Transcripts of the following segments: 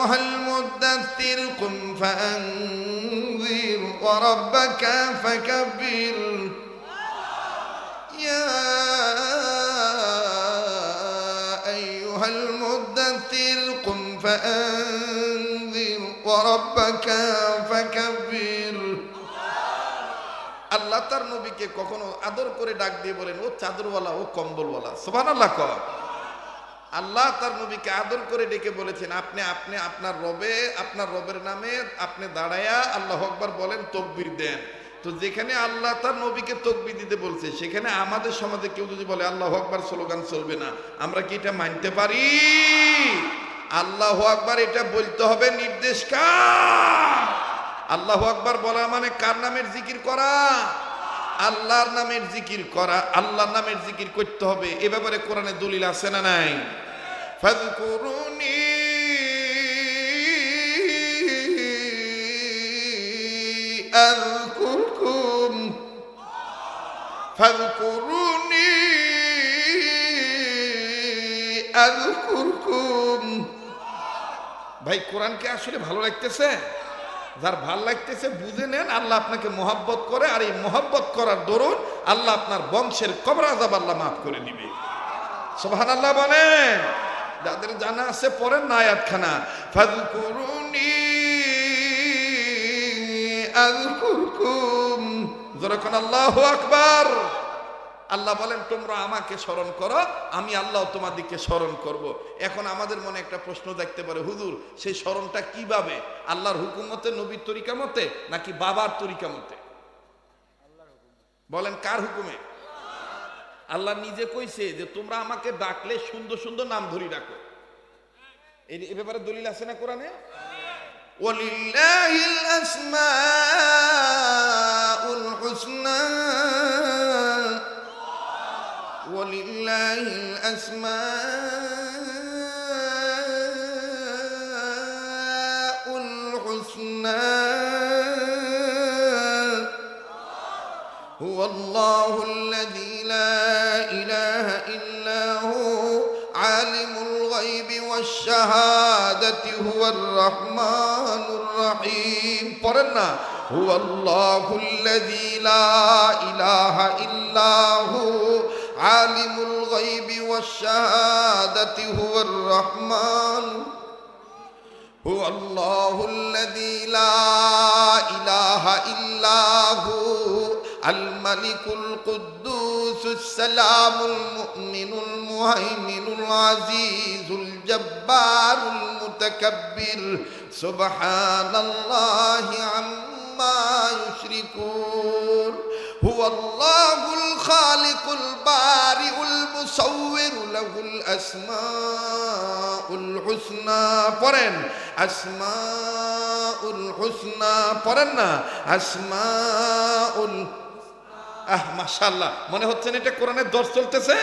أيها المدثر قم فأنذر وربك فكبر يا أيها المدثر قم فأنذر وربك فكبر আল্লাহ তার নবীকে কখনো আদর করে ডাক দিয়ে বলেন ও চাদরওয়ালা ও কম্বলওয়ালা সোভান আল্লাহ কর আল্লাহ তার নবীকে আদর করে ডেকে বলেছেন, আপনি আপনি আপনার রবে, আপনার রবের নামে আপনি দাঁড়ায়া আল্লাহ আকবার বলেন, তকবির দেন। তো যেখানে আল্লাহ তার নবীকে তকবির দিতে বলছে, সেখানে আমাদের সমাজে কেউ যদি বলে, আল্লাহ আকবার স্লোগান চলবে না। আমরা কি এটা মানতে পারি? আল্লাহ আকবার এটা বলতে হবে নির্দেশ কার? আল্লাহ আকবার বলা মানে কার নামের জিকির করা? আল্লাহর নামের জিকির করা, আল্লাহর নামের জিকির করতে হবে। এ ব্যাপারে কোরআনে দলিল আছে না নাই? ফাযকুরুনি আযকুরকুম। ফাযকুরুনি ভাই, কোরআনকে আসলে ভালো লাগতেছে? যার ভালো লাগতেছে বুঝে নেন, আল্লাহ আপনাকে মহাব্বত করে, আর এই মহাব্বত করার দরুন আল্লাহ আপনার বংশের কবর আজাব আল্লাহ মাফ করে দিবে। সোহান আল্লাহ বলেন। যাদের জানা আছে পরের না ফাযকুরুনি আযকুরকুম। যখন আল্লাহু আকবার। আল্লাহ বলেন তোমরা আমাকে স্মরণ করো আমি আল্লাহ তোমাদেরকে স্মরণ করব। এখন আমাদের মনে একটা প্রশ্ন দেখতে পারে হুজুর সেই স্মরণটা কিভাবে আল্লাহর হুকুমতে নবীর তরিকা মতে নাকি বাবার তরিকা মতে বলেন কার হুকুমে আল্লাহ নিজে কইছে যে তোমরা আমাকে ডাকলে সুন্দর সুন্দর নাম ধরি ডাকো এই এ ব্যাপারে দলিল আছে না কোরআনে ولله الأسماء الحسنى ولله الأسماء الحسنى. هو الله الذي لا إله إلا هو عالم الغيب والشهادة هو الرحمن الرحيم. قرنا هو الله الذي لا إله إلا هو عالم الغيب والشهادة هو الرحمن هو الله الذي لا إله إلا هو الملك القدوس السلام المؤمن المهيمن العزيز الجبار المتكبر سبحان الله عما يشركون هو الله الخالق البارئ المصور له الأسماء الحسنى فرن أسماء الحسنى فرنا أسماء الحسنى আহ মাশাল্লাহ মনে হচ্ছে না এটা কোরআনের দর্শ চলতেছে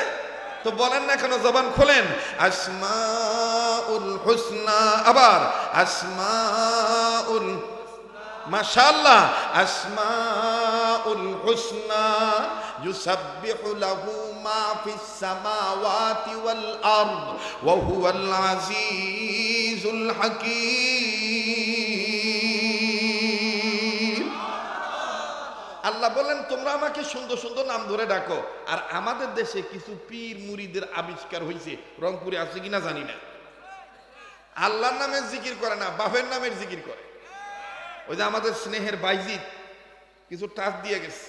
তো বলেন না কেন জবান খোলেন আসমাউল হুসনা আবার আসমাউল মাশাল্লাহ আসমাউল হুসনা ইউসাব্বিহু লাহু মা ফিস সামাওয়াতি ওয়াল আরদ ওয়া হুয়াল আজিজুল হাকীম। আল্লাহ বলেন, তোমরা আমাকে সুন্দর সুন্দর নাম ধরে ডাকো, আর আমাদের দেশে কিছু পীর মুরিদের আবিষ্কার হয়েছে রংপুরে আছে কিনা জানি না। আল্লাহর নামের জিকির করে না বাফের নামের জিকির করে। ওই যে আমাদের স্নেহের বাইজিৎ কিছু টাচ দিয়ে গেছে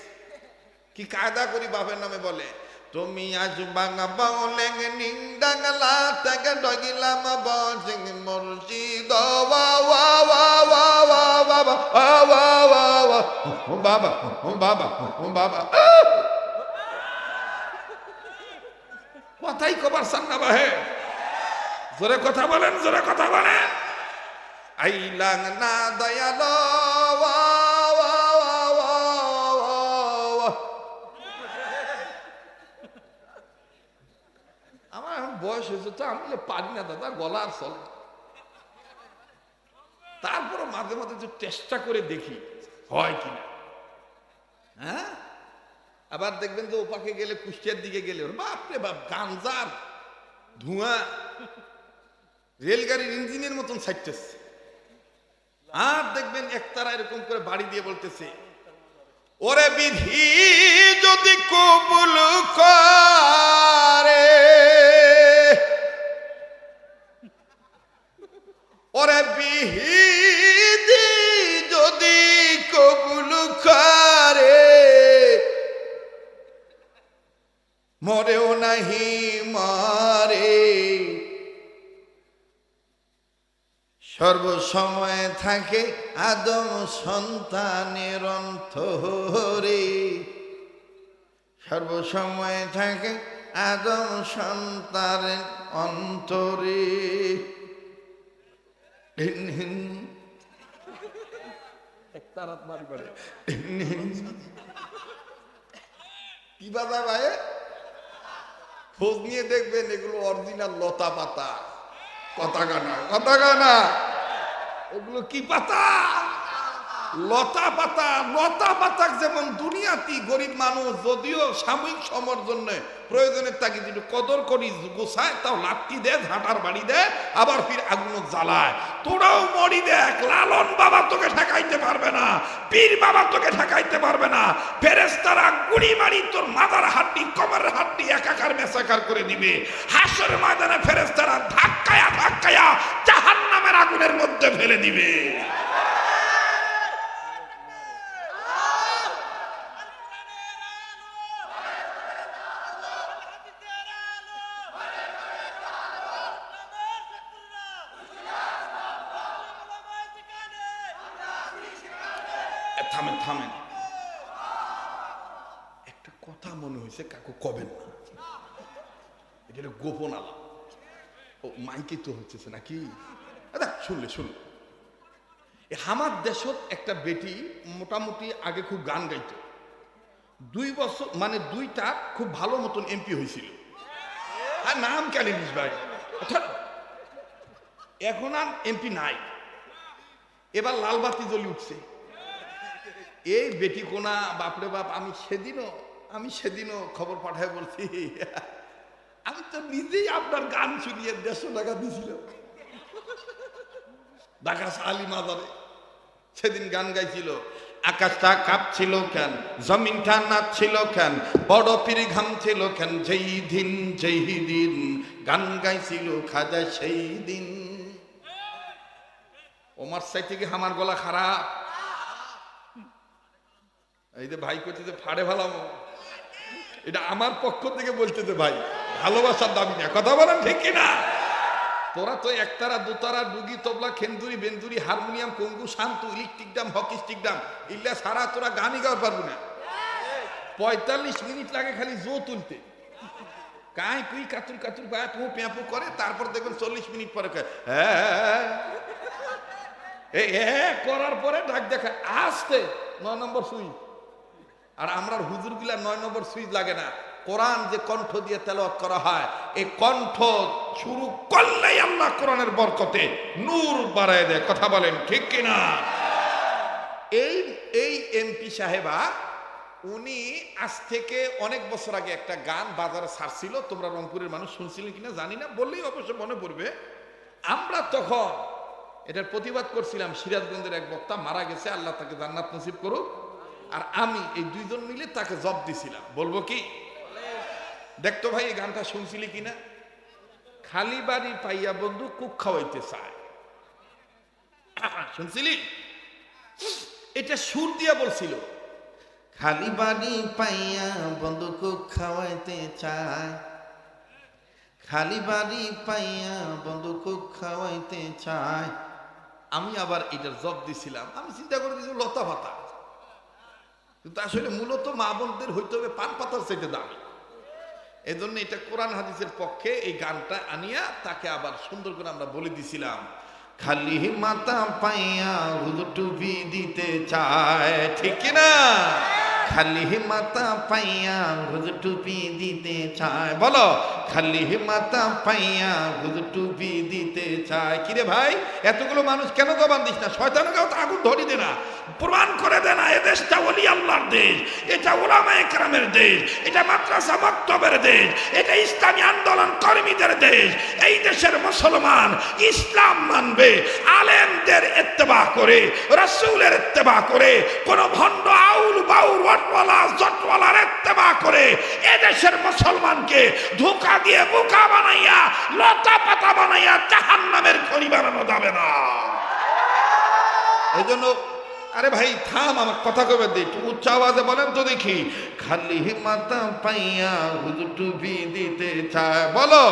কি কায়দা করি বাপের নামে বলে তুমি আজ বাঙা বাউলেং নিং ডাঙ্গালা তাকে ডগিলাম বসিং মুর্শিদ ওয়া ওয়া ওয়া ওয়া ওয়া বাবা ওয়া ওয়া ওয়া ওয়া ও বাবা ও বাবা ও বাবা! কথাই কবার সান্না বাহে জোরে কথা বলেন জোরে কথা বলেন আইলাং না দয়ালো আমার এখন বয়স হয়েছে তো, আমি পারি না দাদা, গলা আর চলে। তারপরে মাঝে মাঝে একটু চেষ্টা করে দেখি, হয় কিনা হ্যাঁ? আবার দেখবেন যে ওপাকে গেলে কুষ্টিয়ার দিকে গেলে, বাপরে বাপ, গাঞ্জার ধোঁয়া। রেলগাড়ির ইঞ্জিনের মতন ছাইতেছে আর দেখবেন একতারা এরকম করে বাড়ি দিয়ে বলতেছে, ওরে বিধি যদি কবুল করে। ওরে বিহিদি সর্বসময় থাকে আদম সন্তানের অন্তরে। সর্বসময় থাকে আদম সন্তানের অন্তরে। কি বাধা ভাই? খোঁজ নিয়ে দেখবেন এগুলো অরিজিনাল লতা পাতা। কথা গানা কথা গানা এগুলো কি পাতা? লতা পাতা লতা পাতা যেমন দুনিয়াতি গরিব মানুষ, যদিও সাময়িক সময়ের জন্য প্রয়োজনের তাকে একটু কদর করি গোসায় তাও লাত্তি দে, ঝাঁটার বাড়ি দে, আবার ফির আগুন জ্বালায়। তোরাও মরি দেখ, লালন বাবা তোকে ঠেকাইতে পারবে না, পীর বাবা তোকে ঠেকাইতে পারবে না ফেরেস্তারা গুড়ি মারি তোর মাথার হাড্ডি কমরের হাড্ডি একাকার মেসাকার করে দিবে। হাসর ময়দানে ফেরেস্তারা ধাক্কায়া ধাক্কায়া জাহান নামের আগুনের মধ্যে ফেলে দিবে। একটা কথা মনে হয়েছে এটা গোপন ও, মাইকে তো হচ্ছে নাকি? শুনলে শুনলে এ আমার দেশত একটা বেটি মোটামুটি আগে খুব গান গাইত। দুই বছর মানে দুইটা খুব ভালো মতন এমপি হয়েছিল আর নাম কেন নিস ভাই? এখন আর এমপি নাই। এবার লালবাতি জ্বলি উঠছে। এই বেটি কোনা, বাপরে বাপ, আমি সেদিনও আমি সেদিনও খবর পাঠায় বলছি, আমি তো নিজেই আপনার গান শুনিয়ে দেড়শো টাকা দিছিল ঢাকা আলী মাজারে সেদিন গান গাইছিল, আকাশটা কাঁপছিল কেন, জমিনটা নাচছিল কেন, বড় পিড়ি ঘামছিল কেন, যেই দিন যেই দিন গান গাইছিল খাজা সেই দিন। ওমার সাই থেকে আমার গলা খারাপ। এই যে ভাই করতেছে ফাড়ে ভালামো এটা আমার পক্ষ থেকে বলতেছে ভাই, ভালোবাসার দাবি না। কথা বলেন ঠিক কিনা? তোরা তো একতারা দুতারা ডুগি তবলা খেন্দুরি বেন্দুরি হারমোনিয়াম কঙ্গু শান্তু ইলেকট্রিক ডাম হকি স্টিক ডাম ইল্লা সারা তোরা গানই গাওয়ার পারব না। পঁয়তাল্লিশ মিনিট লাগে খালি জো তুলতে। কাই কুই কাতুর কাতুর প্যাপু প্যাপু করে তারপর দেখবেন চল্লিশ মিনিট পরে কয়, হ্যাঁ এই হ্যাঁ করার পরে ডাক দেখা আসতে নয় নম্বর সুই আর আমরা হুজুর গিলা নয় নম্বর সুইচ লাগে না। কোরআন যে কণ্ঠ দিয়ে তেলাওয়াত করা হয় এই কণ্ঠ শুরু করলেই আল্লাহ কোরআনের বরকতে নূর বাড়ায় দেয়। কথা বলেন, ঠিক কিনা? এই এই এমপি সাহেবা, উনি আজ থেকে অনেক বছর আগে একটা গান বাজারে ছাড়ছিল। তোমরা রংপুরের মানুষ শুনছিলেন কিনা জানি না, বললেই অবশ্য মনে পড়বে। আমরা তখন এটার প্রতিবাদ করছিলাম, সিরাজগঞ্জের এক বক্তা মারা গেছে, আল্লাহ তাকে জান্নাত নসিব করুক। আর আমি এই দুইজন মিলে তাকে জব দিছিলাম। বলব কি? দেখতো ভাই, এই গানটা শুনছিলি কিনা? খালি বাড়ি পাইয়া বন্ধু কুক খাওয়াইতে চায়। শুনছিলি? এটা সুর দিয়া বলছিল। খালি বাড়ি পাইয়া বন্ধুক খাওয়াইতে চায়। খালি বাড়ি পাইয়া বন্ধুক খাওয়াইতে চায়। আমি আবার এটার জব দিছিলাম। আমি চিন্তা করে দিয়েছি, লতা পাতা। কিন্তু আসলে মূলত মা বোনদের হইতে হবে পান পাতার চাইতে দামি। এজন্য এটা কোরআন হাদিসের পক্ষে এই গানটা আনিয়া তাকে আবার সুন্দর করে আমরা বলে দিছিলাম। খালি মাতা পাইয়া হুজুর দিতে চায়, ঠিক কিনা? খালি মাতা পাইয়া হুজ টুপি দিতে চায়। বলো, খালি মাতা পাইয়া হুজ টুপি দিতে চায়। কিরে ভাই, এতগুলো মানুষ কেন জবান দিস না? শয়তানকেও তো আগুন ধরি দে না। প্রমাণ করে দে না, এ দেশটা ওলি আল্লাহর দেশ, এটা ওলামা একরামের দেশ, এটা মাদ্রাসা মক্তবের দেশ, এটা ইসলামী আন্দোলন কর্মীদের দেশ, এই দেশের মুসলমান ইসলাম মানবে, আলেমদের ইত্তেবা করে, রাসূলের ইত্তেবা করে, কোন ভণ্ড আউল বাউল ওয়াটওয়ালা জটওয়ালার ইত্তেবা করে এ মুসলমানকে ধোকা দিয়ে বোকা বানাইয়া লতা পাতা বানাইয়া জাহান্নামের খনি বানানো যাবে না। এই জন্য, আরে ভাই কথা কবে বলেন তো দেখি। খালি মাতা পাইয়া দিতে চায়। বলো